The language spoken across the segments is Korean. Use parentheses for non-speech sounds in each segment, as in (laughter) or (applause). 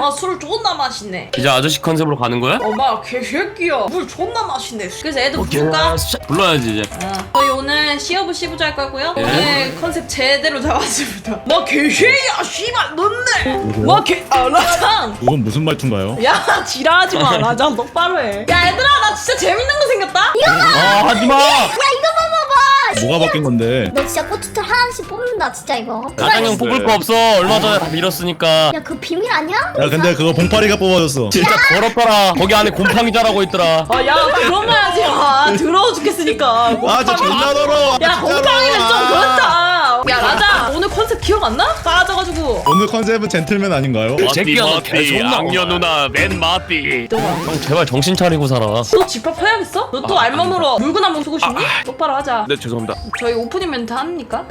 마 술을 존나 마시네. 이제 아저씨 컨셉으로 가는 거야? 어마 개새끼야. 물 존나 마시네. 그래서 애들 부를까? 불러야지 이제. 어. 저희 오늘 시어부 시부자 할 거고요? 예? 오늘 컨셉 제대로 잡았습니다. 마 개새끼야 씨발 넌네 마개아 라장. 이건 무슨 말투인가요? 야 지랄하지 마. 라장 똑바로 해 야 얘들아 나 진짜 재밌는 거 생겼다? 아 하지마! 야 이거 봐봐봐. 뭐가 바뀐 건데? 너 진짜 고추털 하나씩 뽑는다 진짜 이거 나장형 뽑을 거 없어 얼마 전에 다 밀었으니까 야 그거 비밀 아니야? 야 근데 그거 봉파리가 뽑아줬어. 진짜 더럽더라 거기 안에 곰팡이 자라고 있더라 아 야 그런 거 하지 마 더러워 죽겠으니까 아 진짜 존나 더러워. 야 진짜로. 곰팡이는 좀 아. 그렇다 야 라장 오늘 컨셉 기억 안 나? 까져가지고 오늘 컨셉은 젠틀맨 아닌가요? 새끼야 너 계속 나와 악녀 누나 맨 마띠 형 제발 정신 차리고 살아 너 집합해야겠어? 너 또 알몸으로 물건 한번 쓰고 싶니? 똑바로 하자 네 죄송합니다 저희 오프닝 멘트 합니까?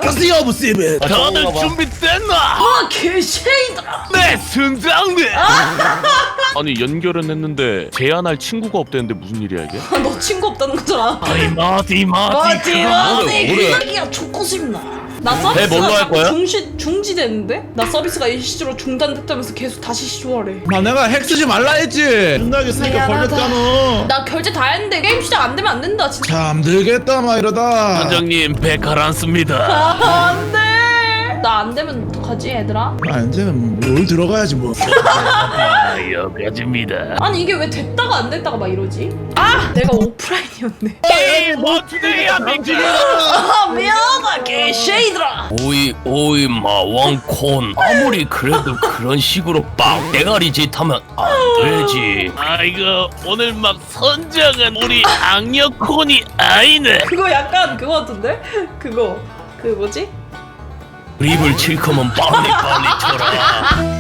무시베. 아, 다들 저거 봐봐. 준비됐나? 아 개쉐이들아 네 승장네 아니 연결은 했는데 제안할 친구가 없다는데 무슨 일이야 이게? 너 친구 없다는 거잖아 아이 마띠 맞지 맞지 뭐래? 그냥 죽고 싶나 나배 뭘로 서비스가 할 자꾸 거야? 중시, 중지됐는데? 나 서비스가 일시적으로 중단됐다면서 계속 다시 시도하래 아 내가 핵 쓰지 말라 했지. 존나게 쓰니까 미안하다. 걸렸잖아. 나 결제 다 했는데 게임 시작 안 되면 안 된다 진짜 잠들겠다 막 이러다. 선장님 배 가라앉습니다 아, 안돼 나 안 되면 어떡하지 얘들아? 아 이제는 뭘 들어가야지 뭐. 아 여기까지입니다 아니 이게 왜 됐다가 안 됐다가 막 이러지? 아! 내가 오프라인이었네 게임 어투데이야 맹지 아 미안하다 개쉐이들아 오이 오이 마왕콘 아무리 그래도 그런 식으로 빡 대가리 짓하면 안 되지 아 이거 오늘 막 선장은 우리 악녀콘이 아니네 그거 약간 그거 같은데? 그거 그 뭐지? 립을 칠 거면 빨리 빨리 쳐라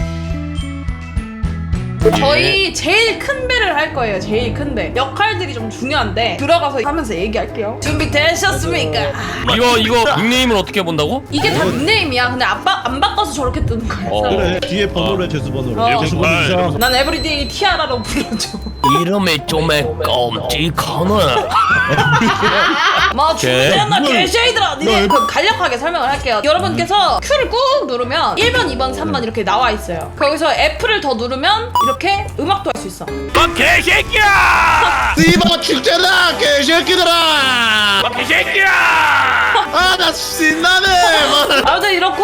저희 제일 큰 배를 할 거예요 제일 큰 배 역할들이 좀 중요한데 들어가서 하면서 얘기할게요 준비 되셨습니까? 이거 이거 닉네임을 어떻게 본다고? 이게 다 닉네임이야 근데 안, 바, 안 바꿔서 저렇게 뜨는 거야 어. 그래 뒤에 번호래 재수 번호로. 어. 재수 번호 이상. 난 에브리데이 티아라로 불러줘 이름이 좀 끔찍하네. 마 준비됐나 이걸- 개쉐이들아 니네 너그 간략하게 설명을 할게요. 여러분께서 Q를 꾹 누르면 1번 2번 3번 이렇게 나와 있어요. 거기서 F를 더 누르면 이렇게 음악도 할 수 있어. 막 개새끼야! (laughs) 씨바 축제다 개새끼들아. 막 개새끼야! 아나 신나네. 아무튼 이렇고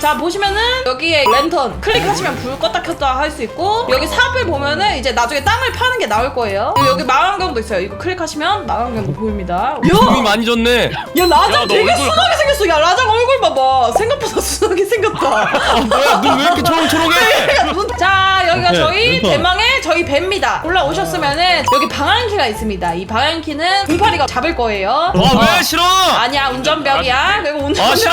자 보시면은 여기에 랜턴 클릭하시면 불 껐다 켰다 할 수 있고 여기 삽을 보면은 이제 나중에 땅을 파는 게 나올 거예요. 그리고 여기 망원경도 있어요. 이거 클릭하시면 망원경도 보입니다. 야! 많이 졌네. 야 라장 야, 너 되게 얼굴- 순하게 생겼어. 야 라장 얼굴 봐봐. 생각보다 (laughs) 순하게 생겼다. 아 뭐야? 눈 왜 이렇게 초롱초롱해? (laughs) 자 여기가 네, 저희. 대망의 저희 배입니다. 올라오셨으면은 여기 방향키가 있습니다. 이 방향키는 공파리가 잡을 거예요. 아왜 싫어? 아니야 운전벽이야. 그리고 운전벽 아, 싫어!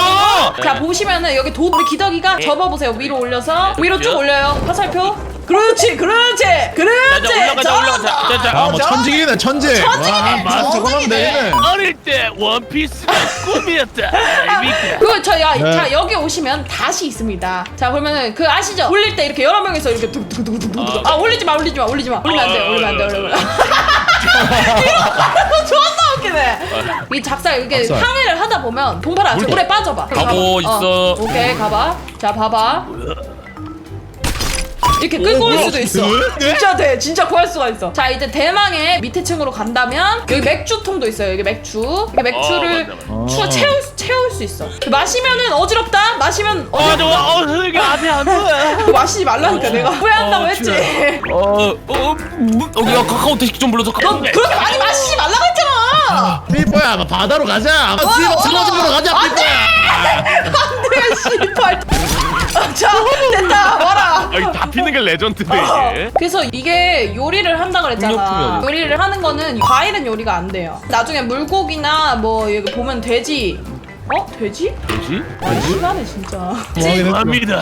자 보시면은 여기 도 우리 기덕이가 접어보세요. 위로 올려서. 위로 쭉 올려요. 화살표. 그렇지 그렇지 그렇지. 자, 올라가자, 올라가자. 자, 자. 아 뭐 천직이네 천직. 천직이네, 와, 저거 하면 되네. 어릴 때 원피스가 (laughs) 꿈이었다. 알비까 그거 저야 네. 자 여기 오시면 다시 있습니다. 자 그러면은 그 아시죠? 올릴 때 이렇게 여러 명이서 이렇게 뚝뚝뚝뚝뚝 아 올리지 마 올리지 마 올리지 마. 올리면 안 돼 올리면 안 돼 올리면 안 돼. 이거 존 나 웃기네 이 작살 이렇게 작살. 항해를 하다 보면 동파라 저 물에 빠져봐. 그럼 가보 가봐. 있어. 어, 오케이 가봐. 자 봐봐. 이렇게 끌고 올 뭐야? 수도 있어. 네? 진짜 돼. 진짜 구할 수가 있어. 자 이제 대망의 밑에 층으로 간다면 여기 맥주통도 있어요. 여기 맥주. 여기 맥주를 어, 맞네, 추가 채울, 수- 채울 수 있어. 마시면은 어지럽다? 마시면 아 어지럽다. 어 저기 앞에 안 보여 (laughs) 마시지 말라니까 내가. 후회한다고 어, 했지. 어어 어, 야 카카오 택시 좀 불러줘 너 그렇게 많이 마시지 말라고 삐뽀야 뭐 바다로 가자. 아, 씨바 슬러지로 가자 삐뽀야. 안돼 씨발 자 됐다 와라 아니 다 피는 게 레전드인데 이게 그래서 이게 요리를 한다 그랬잖아. 폭력품이야, 요리를 하는 거는 과일은 요리가 안 돼요. 나중에 물고기나 뭐 여기 보면 돼지. 어? 돼지? 뭐지? 와 심하네 진짜. 합니다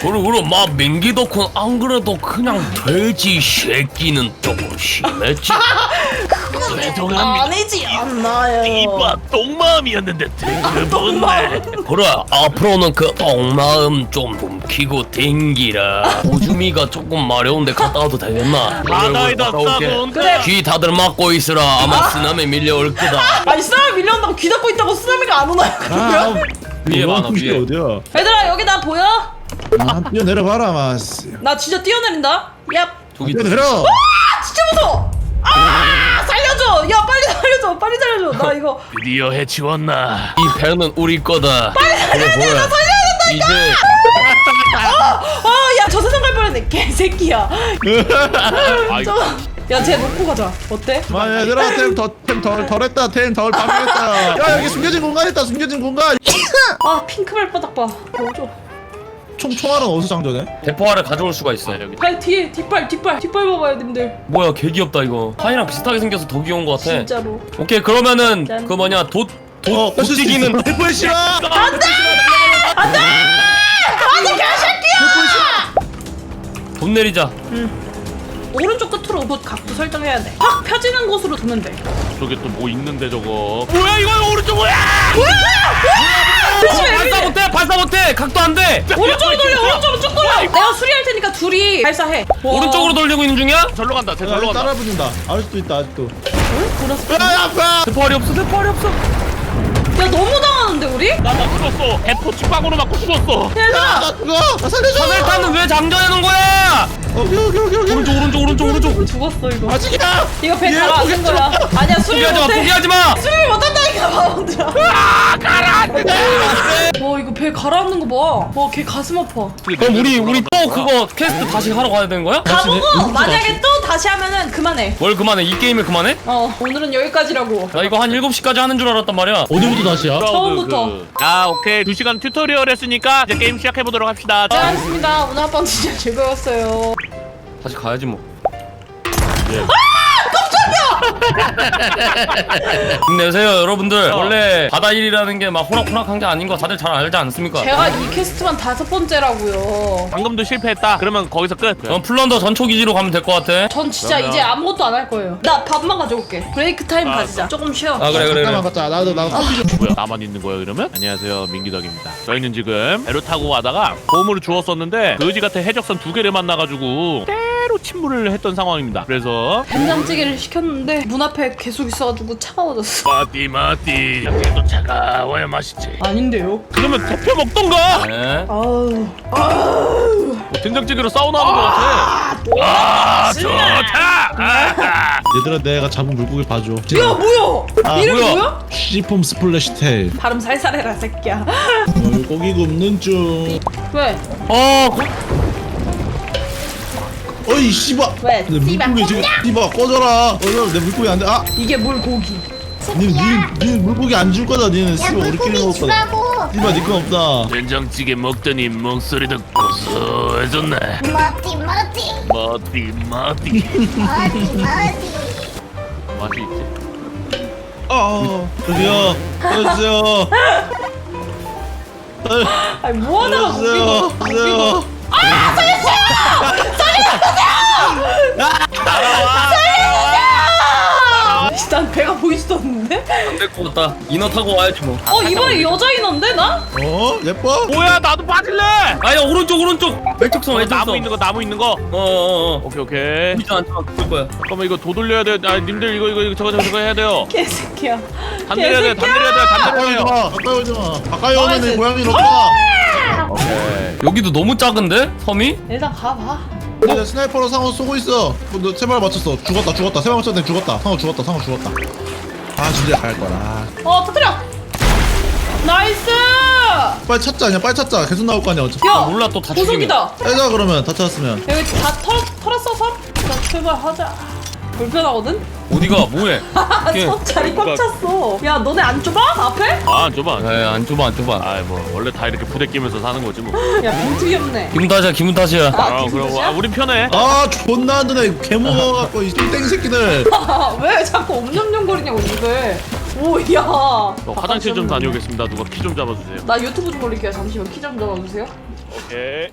그리고 그리고 막 민기 덕후 안 그래도 그냥 돼지 새끼는 조금 심했지 (laughs) 죄송합니다 아니지 않나요. 이봐 똥마음이었는데 되게 못네 그래 앞으로는 그 엉마음 좀 굶기고 댕기라 오줌이가 조금 마려운데 갔다 와도 되겠나? 바다에다 갔다 올게. 싸놓은다 그래. 귀 다들 막고 있으라 아마 쓰나미 밀려올 거다 아니 쓰나미 밀려온다고 귀 닫고 있다고 쓰나미가 안 오나요? 아, 위에 많아, 이게 위에. 어디야? 얘들아 여기 나 보여? 아, 뛰어 내려봐라 마스. 나 진짜 뛰어내린다 야 저기 뛰어 내려. 진짜 무서워 아 살려줘 야 빨리 살려줘 빨리 살려줘 나 이거 드디어 해치웠나 이 배는 우리 거다. 빨리 살려야 돼. 나 살려야 된다니까. 이제 아 야 저 세상 갈 뻔했네 개새끼야 아이고 야쟤 놓고 가자 어때? 마 얘들아 템더템덜 덜했다 템덜 방해했다. 야 여기 숨겨진 공간 있다 숨겨진 공간. 아 핑크발 바닥 봐 보여줘 총 총알은 어디서 장전해? 대포알을 가져올 수가 있어. 아, 여기. 발 뒤에 뒷발 뒷발 뒷발 봐봐요 님들. 뭐야 개 귀엽다 이거. 파이랑 비슷하게 생겨서 더 귀여운 것 같아. 진짜로. 오케이 그러면은 짠. 그 뭐냐 돛 어, 돛 찌기는 대포 싫어. 돈 내리자. 오른쪽 끝으로 곧 각도 설정해야 돼확 펴지는 곳으로 두면 돼. 저기 또뭐 있는데 저거? 뭐야 이거 오른쪽 뭐야! 조심해 발사 여기 못해 발사 못해 각도 안 돼. 오른쪽으로 돌려 오른쪽으로 쭉 돌려 내가 수리할 테니까 둘이 발사해 와. 오른쪽으로 돌리고 있는 중이야? 절로 간다 쟤 야, 절로 간다 따라 붙는다. 아직도 있다 아직도. 야 아파. 대포알이 없어 대포알이 없어. 야 너무 당하는데 우리? 나나 죽었어 대포 직방으로 맞고 죽었어 얘들아 나 죽어. 나 살려줘. 차넬탄은 왜 장전해 놓은 거야? 오케이 오케이 오케이 오케이. 오른쪽 오른쪽 오른쪽 오른쪽. 죽었어 이거. 아직이야. 이거 배 안쓴 포기하지 거야. 아니야 포기하지 마 못해. 포기하지 마. 수리를 못한다니까 바보들아. 와 이거 배 가라앉는 거봐와걔 가슴 아파. 그럼 우리 우리 또 그거 퀘스트 다시 하러 가야 되는 거야? 가보고 만약에 또 다시 하면은 그만해. 뭘 그만해? 이 게임을 그만해? 어 오늘은 여기까지라고. 나 이거 한 7시까지 하는 줄 알았단 말이야. 어디부터 다시야? 처음부터. 그, 아 오케이. 2시간 튜토리얼 했으니까 이제 게임 시작해보도록 합시다. 네 알겠습니다. 오늘 한번 진짜 즐거웠어요 다시 가야지 뭐. 예. 힘내세요 (laughs) 여러분들. 원래 바다 일이라는 게 막 호락호락한 게 아닌 거 다들 잘 알지 않습니까? 제가 이 퀘스트만 다섯 번째라고요. 방금도 실패했다. 그러면 거기서 끝. 그럼 플런더 전초 기지로 가면 될 것 같아. 전 진짜 그러면- 이제 아무것도 안 할 거예요. 나 밥만 가져올게. 브레이크 타임 아, 가지자. 조금 쉬어. 아 그래 그래 잠깐만 그래 갖자. 나도 나도. 커피 좀. 뭐야? 나만 있는 거야 그러면? 안녕하세요 민기덕입니다. 저희는 지금 배로 타고 가다가 보험을 주웠었는데 거지 같은 해적선 두 개를 만나가지고 때로 침몰을 했던 상황입니다. 그래서 된장찌개를 시켰는데 문 앞에 계속 있어가지고 차가워졌어. 마띠 마띠. 양념도 차가워야 맛있지. 아닌데요? 그러면 대표 먹던가? 네. 아우 뭐 된장찌개로 사우나 하는 거 같아. 아 좋다. 아, 얘들아 내가 잡은 물고기 봐줘. 야 뭐야? 아, 이름이 뭐야? 뭐야? 시폼 스플래시 테일. 발음 살살해라 새끼야. 물고기 굽는 중. 왜? 어 어이 씨발. 왜? 내 씨발, 물고기 지금 씨발 꺼져라. 꺼져 내 물고기 안 돼. 아, 이게 물고기 니, 니, 니 물고기 안 줄 거다. 니는 야 씨발 우리끼리 물고기 먹을 거다. 주라고 씨발 니건 없다. 된장찌개 먹더니 목소리도 고소해졌네 머티 머티 마띠 마띠 머티 머티 맛이 있지 아, 살려주세요. 살- 아니 뭐하다가 살려주세요. 웃기고 살려주세요. 아, 난 배가 보이지도 않는데? 안될 것 같다. 인어 타고 와야지 뭐. 어 이번에 여자 인어인데 나? 어, 예뻐? 뭐야 나도 빠질래! 아야 오른쪽 오른쪽. 왼쪽선 왼쪽선 나무 있는 거 나무 있는 거? 어어어. 오케이 오케이. 보이지 않지만 그럴 거야. 잠깐만 이거 도 돌려야 돼 아 님들 이거 이거 이거 저거 저거 저거 해야 돼요. 개새끼야. 단 내려야 돼단 내려야 돼단 가까이 오지 내려야 돼요 마. 가까이 오지 마. 가까이 오면 내. 고양이는 없다. 오케이 여기도 너무 작은데? 섬이? 일단 가봐 내 스나이퍼로 상어 쏘고 있어. 너 세발 맞췄어. 죽었다, 죽었다. 세발 맞췄는데 죽었다. 상어 죽었다, 상어 죽었다. 아, 진짜 갈 거라. 어 터뜨려 나이스 빨리 찾자, 그냥 빨리 찾자. 계속 나올 거 아니야, 어차피. 야 아, 몰라, 또다 보석이다 빼자, 그러면. 다 찾았으면. 여기 다 털, 털었어 섬? 자 출발하자 불편하거든? 어디가? 뭐해? (laughs) 이게- 섬 자리 꽉 찼어. 야 너네 안 좁아? 앞에? 아 좁아 에이 안 좁아 안 좁아. 아이 뭐 원래 다 이렇게 부대 끼면서 사는 거지 뭐. 야 없네. 기분 탓이야 기분 탓이야. 아, 아, 그럼? 아, 우린 편해. 아, 존나 안 되네. 개 먹어갖고, 이 땡 새끼들. 아, (laughs) 왜 자꾸 옴뇸뇸거리냐고 입에 오 야. 저 화장실 좀 다녀오겠습니다. 누가 키 좀 잡아주세요. 나 유튜브 좀 올릴게요. 잠시만 키 좀 잡아주세요. 오케이